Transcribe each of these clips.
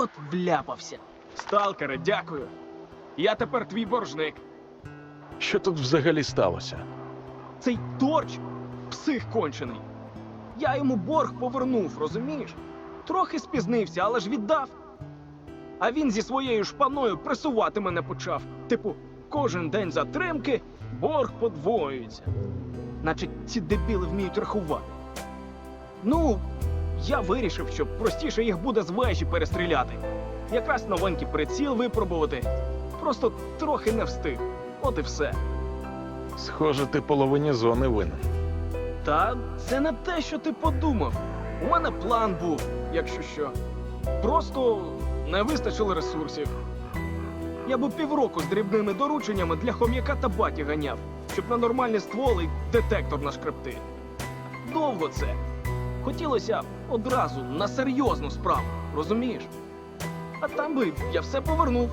От вляпався. Сталкере, дякую. Я тепер твій боржник. Що тут взагалі сталося? Цей торч псих кончений. Я йому борг повернув, розумієш? Трохи спізнився, але ж віддав. А він зі своєю шпаною пресувати мене почав. Типу, кожен день затримки борг подвоюється. Наче ці дебіли вміють рахувати. Ну, я вирішив, що простіше їх буде з вежі перестріляти. Якраз новенький приціл випробувати. Просто трохи не встиг. От і все. Схоже, ти половині зони винен. Та це не те, що ти подумав. У мене план був, якщо що. Просто не вистачило ресурсів. Я би півроку з дрібними дорученнями для хом'яка та баті ганяв, щоб на нормальні стволи детектор нашкребти. Довго це. Хотілося одразу на серйозну справу, розумієш? А там би я все повернув.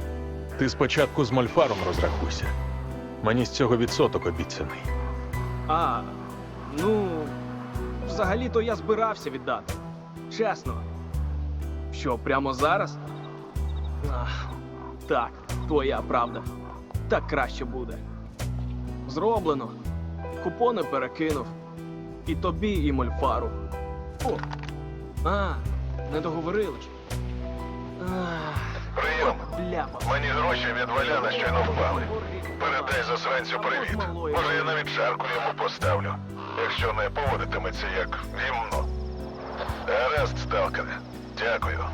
Ти спочатку з мольфаром розрахуйся. Мені з цього відсоток обіцяний. А, ну, взагалі-то я збирався віддати. Чесно. Що, прямо зараз? Ах, так, твоя правда. Так краще буде. Зроблено. Купони перекинув. І тобі, і мольфару. О. А, не договорили ж. Прийом. бляпа. Мені гроші від Валяна щойно впали. Передай засранцю привіт. Може, я навіть жарку йому поставлю, якщо не поводитиметься як гімно. Гаразд, сталкере. Дякую.